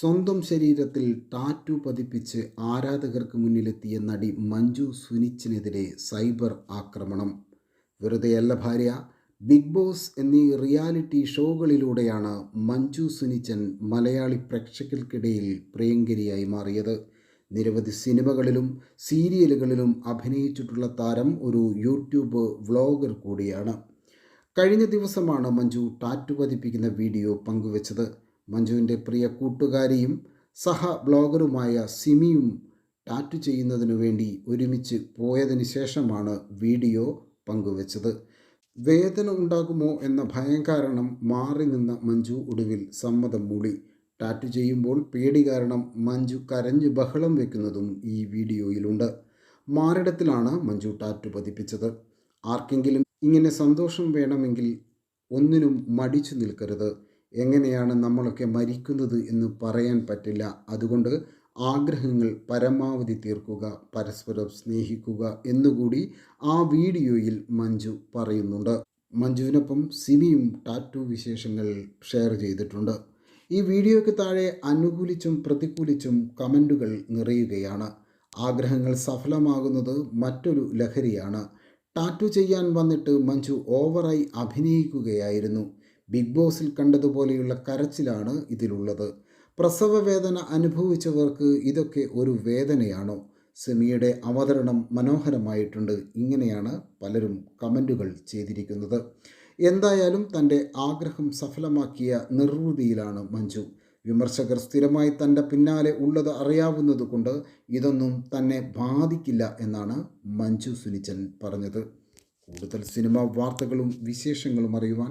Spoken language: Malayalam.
സ്വന്തം ശരീരത്തിൽ ടാറ്റു പതിപ്പിച്ച് ആരാധകർക്ക് മുന്നിലെത്തിയ നടി മഞ്ജു സുനിച്ചിനെതിരെ സൈബർ ആക്രമണം. വെറുതെയല്ല ഭാര്യ ബിഗ് ബോസ് എന്നീ റിയാലിറ്റി ഷോകളിലൂടെയാണ് മഞ്ജു സുനിച്ചൻ മലയാളി പ്രേക്ഷകർക്കിടയിൽ പ്രിയങ്കരിയായി മാറിയത്. നിരവധി സിനിമകളിലും സീരിയലുകളിലും അഭിനയിച്ചിട്ടുള്ള താരം ഒരു യൂട്യൂബ് വ്ളോഗർ കൂടിയാണ്. കഴിഞ്ഞ ദിവസമാണ് മഞ്ജു ടാറ്റു പതിപ്പിക്കുന്ന വീഡിയോ പങ്കുവച്ചത്. മഞ്ജുവിന്റെ പ്രിയ കൂട്ടുകാരിയും സഹ ബ്ലോഗറുമായ സിമിയും ടാറ്റു ചെയ്യുന്നതിനു വേണ്ടി ഒരുമിച്ച് പോയതിനു ശേഷമാണ് വീഡിയോ പങ്കുവച്ചത്. വേദന ഉണ്ടാകുമോ എന്ന ഭയം കാരണം മാറി നിന്ന മഞ്ജു ഒടുവിൽ സമ്മതം മൂളി ടാറ്റു ചെയ്യുമ്പോൾ പേടി കാരണം മഞ്ജു കരഞ്ഞു ബഹളം വെക്കുന്നതും ഈ വീഡിയോയിലുണ്ട്. മാറിടത്തിലാണ് മഞ്ജു ടാറ്റു പതിപ്പിച്ചത്. ആർക്കെങ്കിലും ഇങ്ങനെ സന്തോഷം വേണമെങ്കിൽ ഒന്നിനും മടിച്ചു നിൽക്കരുത്. എങ്ങനെയാണ് നമ്മളൊക്കെ മരിക്കുന്നത് എന്ന് പറയാൻ പറ്റില്ല. അതുകൊണ്ട് ആഗ്രഹങ്ങൾ പരമാവധി തീർക്കുക പരസ്പരം സ്നേഹിക്കുക എന്നുകൂടി ആ വീഡിയോയിൽ മഞ്ജു പറയുന്നുണ്ട്. മഞ്ജുവിനൊപ്പം സിമിയും ടാറ്റു വിശേഷങ്ങൾ ഷെയർ ചെയ്തിട്ടുണ്ട്. ഈ വീഡിയോയ്ക്ക് താഴെ അനുകൂലിച്ചും പ്രതികൂലിച്ചും കമന്റുകൾ നിറയുകയാണ്. ആഗ്രഹങ്ങൾ സഫലമാകുന്നത് മറ്റൊരു ലഹരിയാണ്. ടാറ്റു ചെയ്യാൻ വന്നിട്ട് മഞ്ജു ഓവറായി അഭിനയിക്കുകയായിരുന്നു. ബിഗ് ബോസിൽ കണ്ടതുപോലെയുള്ള കരച്ചിലാണ് ഇതിലുള്ളത്. പ്രസവ വേദന അനുഭവിച്ചവർക്ക് ഇതൊക്കെ ഒരു വേദനയാണോ? സെമിയുടെ അവതരണം മനോഹരമായിട്ടുണ്ട്. ഇങ്ങനെയാണ് പലരും കമന്റുകൾ ചെയ്തിരിക്കുന്നത്. എന്തായാലും തന്റെ ആഗ്രഹം സഫലമാക്കിയ നിർവൃതിയിലാണ് മഞ്ജു. വിമർശകർ സ്ഥിരമായി തന്റെ പിന്നാലെ ഉള്ളത് അറിയാവുന്നതുകൊണ്ട് ഇതൊന്നും തന്നെ ബാധിക്കില്ല എന്നാണ് മഞ്ജു സുനിച്ചൻ പറഞ്ഞത്. കൂടുതൽ സിനിമാ വാർത്തകളും വിശേഷങ്ങളും അറിയുവാൻ